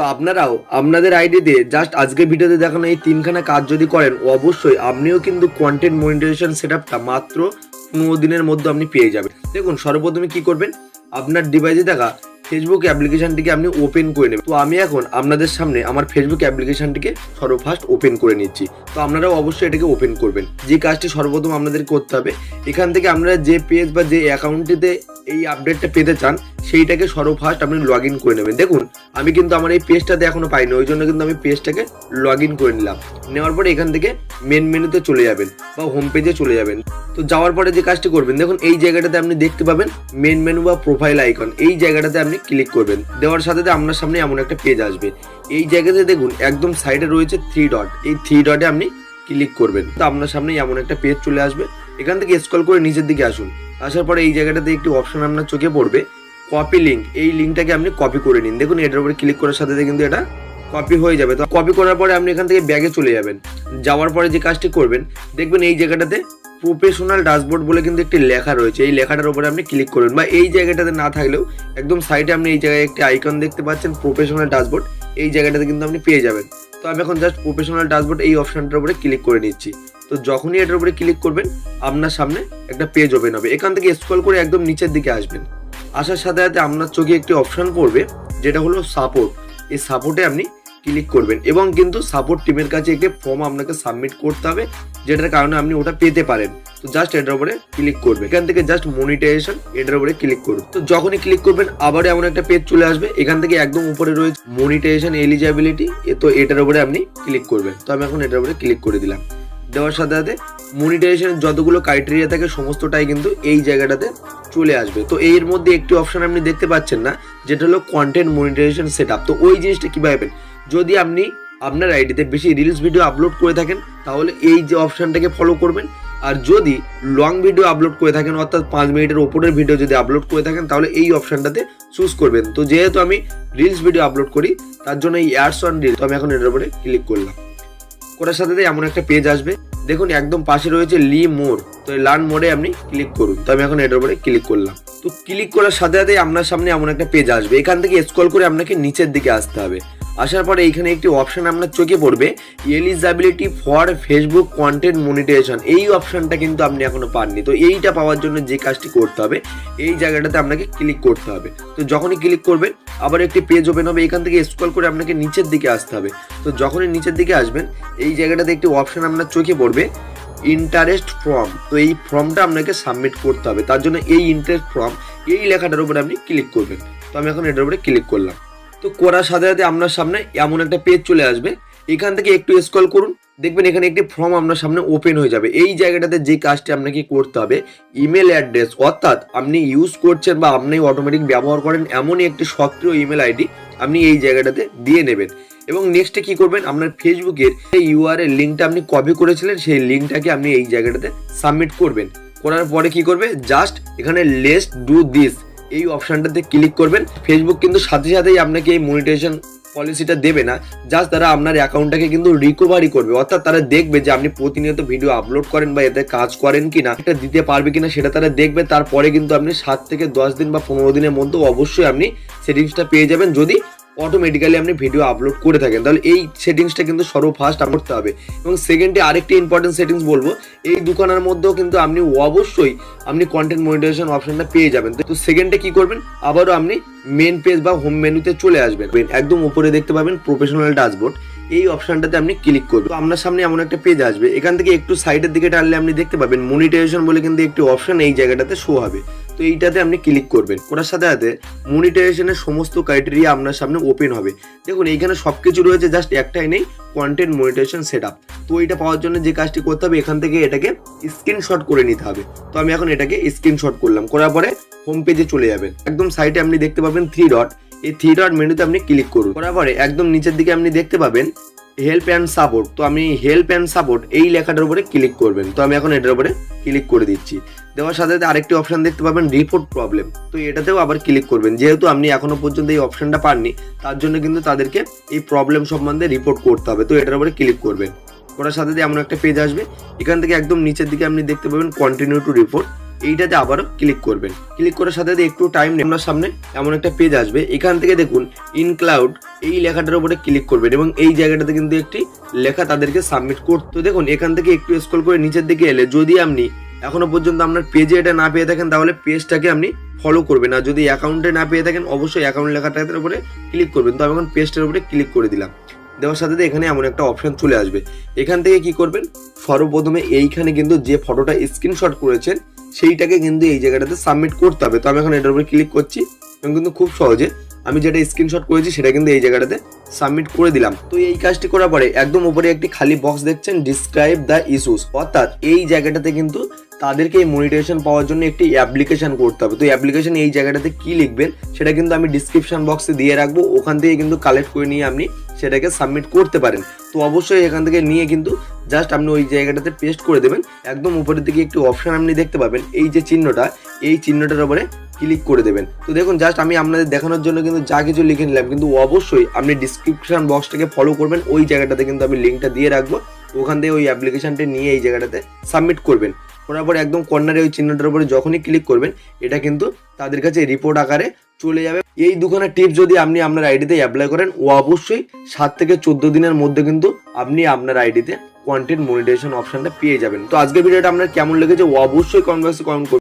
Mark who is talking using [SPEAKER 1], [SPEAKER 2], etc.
[SPEAKER 1] তো আপনারাও আপনাদের আইডি দিয়ে জাস্ট আজকে ভিডিওতে দেখানো এই তিনখানা কাজ যদি করেন, অবশ্যই আপনিও কিন্তু কন্টেন্ট মনিটাইজেশন সেটআপটা মাত্র পনেরো দিনের মধ্যে আপনি পেয়ে যাবেন। দেখুন, সর্বপ্রথমে কি করবেন? আপনার ডিভাইসে থাকা ফেসবুক অ্যাপ্লিকেশনটিকে আপনি ওপেন করে নেবেন। তো আমি এখন আপনাদের সামনে আমার ফেসবুক অ্যাপ্লিকেশনটিকে সর্বফার্স্ট ওপেন করে নিচ্ছি। তো আপনারাও অবশ্যই এটাকে ওপেন করবেন। যে কাজটি সর্বপ্রথম আপনাদের করতে হবে, এখান থেকে আপনারা যে পেজ বা যে অ্যাকাউন্টটিতে এই আপডেটটা পেতে চান, সেইটাকে সর্বফার্স্ট আপনি লগ ইন করে নেবেন। দেখুন, আমি কিন্তু আমার এই পেজটাতে এখনও পাইনি, ওই জন্য কিন্তু আমি পেজটাকে লগ ইন করে নিলাম। নেওয়ার পরে এখান থেকে মেন মেনুতে চলে যাবেন বা হোম পেজে চলে যাবেন। তো যাওয়ার পরে যে কাজটি করবেন, দেখুন, এই জায়গাটাতে আপনি দেখতে পাবেন মেন মেনু বা প্রোফাইল আইকন এই জায়গাটাতে আপনি ক্লিক করবেন। দেওয়ার সাথে সাথে আপনার সামনে এমন একটা পেজ আসবে। এই জায়গাতে দেখুন, একদম সাইডে রয়েছে থ্রি ডট এই থ্রি ডটে আপনি ক্লিক করবেন। তো আপনার সামনে এমন একটা পেজ চলে আসবে। এখান থেকে স্ক্রল করে নিচের দিকে আসুন। আসার পরে এই জায়গাটাতে একটি অপশন আপনার চোখে পড়বে কপি লিঙ্ক এই লিঙ্কটাকে আপনি কপি করে নিন। দেখুন, এটার উপরে ক্লিক করার সাথে সাথে কিন্তু এটা কপি হয়ে যাবে। তো কপি করার পরে আপনি এখান থেকে ব্যাগে চলে যাবেন। যাওয়ার পরে যে কাজটি করবেন, দেখবেন এই জায়গাটাতে প্রফেশনাল ড্যাশবোর্ড বলে কিন্তু একটি লেখা রয়েছে। এই লেখাটার উপরে আপনি ক্লিক করবেন বা এই জায়গাটাতে না থাকলেও একদম সাইডে আপনি এই জায়গায় একটি আইকন দেখতে পাচ্ছেন প্রফেশনাল ড্যাশবোর্ড এই জায়গাটাতে কিন্তু আপনি পেয়ে যাবেন। তো আমি এখন জাস্ট প্রফেশনাল ড্যাশবোর্ড এই অপশনটার উপরে ক্লিক করে নিচ্ছি। তো যখনই এটার উপরে ক্লিক করবেন, আপনার সামনে একটা পেজ ওপেন হবে। এখান থেকে স্ক্রল করে একদম নিচের দিকে আসবেন। আসার সাথে সাথে আপনার চোখে একটি অপশন পড়বে, যেটা হলো সাপোর্ট এই সাপোর্টে আপনি ক্লিক করবেন এবং কিন্তু সাপোর্ট টিমের কাছে একটি ফর্ম আপনাকে সাবমিট করতে হবে, যেটার কারণে আপনি ওটা পেতে পারেন। তো জাস্ট এটার উপরে ক্লিক করবে। এখান থেকে জাস্ট মনিটাইজেশন এটার উপরে ক্লিক করুন। তো যখনই ক্লিক করবেন, আবারও এমন একটা পেজ চলে আসবে। এখান থেকে একদম উপরে রয়েছে মনিটাইজেশন এলিজিবিলিটি তো এটার উপরে আপনি ক্লিক করবেন। তো আমি এখন এটার উপরে ক্লিক করে দিলাম। দেওয়ার সাথে সাথে মনিটাইজেশনের যতগুলো ক্রাইটেরিয়া থাকে সমস্তটাই কিন্তু এই জায়গাটাতে চলে আসবে। তো এর মধ্যে একটি অপশন আপনি দেখতে পাচ্ছেন না, যেটা হলো কন্টেন্ট মনিটাইজেশন সেট তো ওই জিনিসটা কীভাবে পাবেন? যদি আপনি আপনার আইডিতে বেশি রিলস ভিডিও আপলোড করে থাকেন, তাহলে এই যে অপশনটাকে ফলো করবেন। আর যদি লং ভিডিও আপলোড করে থাকেন, অর্থাৎ পাঁচ মিনিটের ওপরের ভিডিও যদি আপলোড করে থাকেন, তাহলে এই অপশনটাতে চুজ করবেন। তো যেহেতু আমি রিলস ভিডিও আপলোড করি, তার জন্য এই অ্যাডস অন রিল তো আমি এখন এটার উপরে ক্লিক করলাম। করার সাথে এমন একটা পেজ আসবে। দেখুন, একদম পাশে রয়েছে লি মোর তো এই লার্ন মোডে আপনি ক্লিক করুন। তো আমি এখন এটার উপরে ক্লিক করলাম। তো ক্লিক করার সাথে সাথে আপনার সামনে এমন একটা পেজ আসবে। এখান থেকে স্ক্রল করে আপনাকে নিচের দিকে আসতে হবে। আসার পরে এইখানে একটি অপশন আপনার চোখে পড়বে eligibility for Facebook content monetization এই অপশনটা কিন্তু আপনি এখনও পাননি। তো এইটা পাওয়ার জন্য যে কাজটি করতে হবে, এই জায়গাটাতে আপনাকে ক্লিক করতে হবে। তো যখনই ক্লিক করবেন, আবার একটি পেজ ওপেন হবে, এখান থেকে স্ক্রল করে আপনাকে নিচের দিকে আসতে হবে। তো যখনই নিচের দিকে আসবেন, এই জায়গাটাতে একটি অপশন আপনার চোখে পড়বে ইন্টারেস্ট ফর্ম তো এই ফর্মটা আপনাকে সাবমিট করতে হবে। তার জন্য এই ইন্টারেস্ট ফর্ম এই লেখাটার উপরে আপনি ক্লিক করবেন। তো আমি এখন এটার উপরে ক্লিক করলাম। তো করার সাথে সাথে আপনার সামনে এমন একটা পেজ চলে আসবে। এখান থেকে একটু স্ক্রল করুন, দেখবেন এখানে একটি ফর্ম আপনার সামনে ওপেন হয়ে যাবে। এই জায়গাটাতে যে কাজটি আপনাকে করতে হবে ইমেল অ্যাড্রেস অর্থাৎ আপনি ইউজ করছেন বা আপনি অটোমেটিক ব্যবহার করেন এমনই একটি সক্রিয় ইমেল আইডি আপনি এই জায়গাটাতে দিয়ে নেবেন। এবং নেক্সটে কি করবেন? আপনার ফেসবুকের এই ইউআরএল লিঙ্কটা আপনি কপি করেছিলেন, সেই লিঙ্কটাকে আপনি এই জায়গাটাতে সাবমিট করবেন। করার পরে কি করবে? জাস্ট এখানে লেস ডু দিস এই অপশানটাতে ক্লিক করবেন। ফেসবুক কিন্তু সাথে সাথেই আপনাকে এই মনিটাইজেশন পলিসিটা দেবে না। জাস্ট তারা আপনার অ্যাকাউন্টটাকে কিন্তু রিকভারি করবে। অর্থাৎ তারা দেখবে যে আপনি প্রতিনিয়ত ভিডিও আপলোড করেন বা এতে কাজ করেন কি না এটা দিতে পারবে কিনা সেটা তারা দেখবে। তারপরে কিন্তু আপনি সাত থেকে দশ দিন বা পনেরো দিনের মধ্যে অবশ্যই আপনি সেটিংসটা পেয়ে যাবেন। যদি অটোমেটিক্যালি আপনি ভিডিও আপলোড করে থাকেন। তাহলে এই সেটিংসটা কিন্তু সর্বফার্স্ট করতে হবে। এবং সেকেন্ডে আরেকটি ইম্পর্টেন্ট সেটিংস বলব, এই দোকানের মধ্যেও কিন্তু আপনি অবশ্যই আপনি কন্টেন্ট মনিটাইজেশন অপশনটা পেয়ে যাবেন। তো সেকেন্ডে কি করবেন? আবারও আপনি মেন পেজ বা হোম মেনুতে চলে আসবেন। একদম উপরে দেখতে পাবেন প্রফেশনাল ড্যাশবোর্ড এই অপশনটাতে আপনি ক্লিক করবেন। আপনার সামনে এমন একটা পেজ আসবে। এখান থেকে একটু সাইডের দিকে টানলে আপনি দেখতে পাবেন মনিটাইজেশন বলে কিন্তু একটি অপশন এই জায়গাটাতে শো হবে। তো এইটাতে আপনি ক্লিক করবেন। করার সাথে সাথে মনিটাইজেশনের সমস্ত ক্রাইটেরিয়া আপনার সামনে ওপেন হবে। দেখুন, এইখানে সব কিছু রয়েছে জাস্ট একটাই নেই কন্টেন্ট মনিটাইজেশন সেট আপ তো এটা পাওয়ার জন্য যে কাজটি করতে হবে, এখান থেকে এটাকে স্ক্রিনশট করে নিতে হবে। তো আমি এখন এটাকে স্ক্রিনশট করলাম। করার পরে হোম পেজে চলে যাবেন। একদম সাইডে আপনি দেখতে পাবেন থ্রি ডট এই থ্রি ডট মেনুতে আপনি ক্লিক করুন। করার পরে একদম নিচের দিকে আপনি দেখতে পাবেন হেল্প অ্যান্ড সাপোর্ট তো আমি হেল্প অ্যান্ড সাপোর্ট এই লেখাটার উপরে ক্লিক করবেন। তো আমি এখন এটার উপরে ক্লিক করে দিচ্ছি। দেওয়ার সাথে সাথে আরেকটি অপশান দেখতে পাবেন রিপোর্ট প্রবলেম তো এটাতেও আবার ক্লিক করবেন। যেহেতু আপনি এখনও পর্যন্ত এই অপশানটা পাননি, তার জন্য কিন্তু তাদেরকে এই প্রবলেম সম্বন্ধে রিপোর্ট করতে হবে। তো এটার উপরে ক্লিক করবেন। করার সাথে সাথে এমন একটা পেজ আসবে। এখান থেকে একদম নিচের দিকে আপনি দেখতে পাবেন কন্টিনিউ টু রিপোর্ট এইটাতে আবারও ক্লিক করবেন। ক্লিক করার সাথে সাথে একটু টাইম আপনার সামনে এমন একটা পেজ আসবে। এখান থেকে দেখুন ইনক্লাউড এই লেখাটার উপরে ক্লিক করবেন এবং এই জায়গাটাতে কিন্তু একটি লেখা তাদেরকে সাবমিট করতে দেখুন, এখান থেকে একটু স্ক্রল করে নিচের দিকে এলে যদি আপনি এখনও পর্যন্ত আপনার পেজে এটা না পেয়ে থাকেন, তাহলে পেজটাকে আপনি ফলো করবেন। আর যদি অ্যাকাউন্টে না পেয়ে থাকেন, অবশ্যই অ্যাকাউন্ট লেখাটার উপরে ক্লিক করবেন। তো আমি এখন পেজটার উপরে ক্লিক করে দিলাম। দেওয়ার সাথে সাথে এখানে এমন একটা অপশন চলে আসবে। এখান থেকে কি করবেন? সর্বপ্রথমে এইখানে কিন্তু যে ফটোটা স্ক্রিনশট করেছেন, সেইটাকে কিন্তু এই জায়গাটাতে সাবমিট করতে হবে। তো আমি এখন এটার উপরে ক্লিক করছি এবং কিন্তু খুব সহজে আমি যেটা স্ক্রিনশট করেছি সেটা কিন্তু এই জায়গাটাতে সাবমিট করে দিলাম। তো এই কাজটি করার পরে একদম উপরে একটি খালি বক্স দেখছেন ডিসক্রাইব দ্য ইস্যুস অর্থাৎ এই জায়গাটাতে কিন্তু তাদেরকে এই মনিটাইজেশন পাওয়ার জন্য একটি অ্যাপ্লিকেশন করতে হবে। তো অ্যাপ্লিকেশন এই জায়গাটাতে কি লিখবেন, সেটা কিন্তু আমি ডিসক্রিপশন বক্সে দিয়ে রাখব। ওখান থেকে কিন্তু কালেক্ট করে নিয়ে আপনি সেটাকে সাবমিট করতে পারেন। তো অবশ্যই এখান থেকে নিয়ে কিন্তু জাস্ট আপনি ওই জায়গাটাতে পেস্ট করে দেবেন। একদম উপরের দিকে একটি অপশন আপনি দেখতে পাবেন। এই যে চিহ্নটা, এই চিহ্নটার উপরে ক্লিক করে দেবেন। তো দেখুন জাস্ট আমি আপনাদের দেখানোর জন্য কিন্তু যা কিছু লিখে নিলাম, কিন্তু অবশ্যই আপনি ডিসক্রিপশন বক্সটাকে ফলো করবেন। ওই জায়গাটাতে কিন্তু আমি লিঙ্কটা দিয়ে রাখব। ওখান থেকে ওই অ্যাপ্লিকেশনটা নিয়ে এই জায়গাটাতে সাবমিট করবেন। করার পরে একদম কর্নারে ওই চিহ্নটার উপরে যখনই ক্লিক করবেন, এটা কিন্তু তাদের কাছে রিপোর্ট আকারে চলে যাবে। এই দুখানা টিপ যদি আপনি আপনার আইডিতে অ্যাপ্লাই করেন ও অবশ্যই সাত থেকে চোদ্দ দিনের মধ্যে কিন্তু আপনি আপনার আইডিতে কন্টেন্ট মনিটাইজেশন অপশনটা পেয়ে যাবেন। তো আজকের ভিডিওটা আপনার কেমন লেগেছে অবশ্যই বক্সে কমেন্ট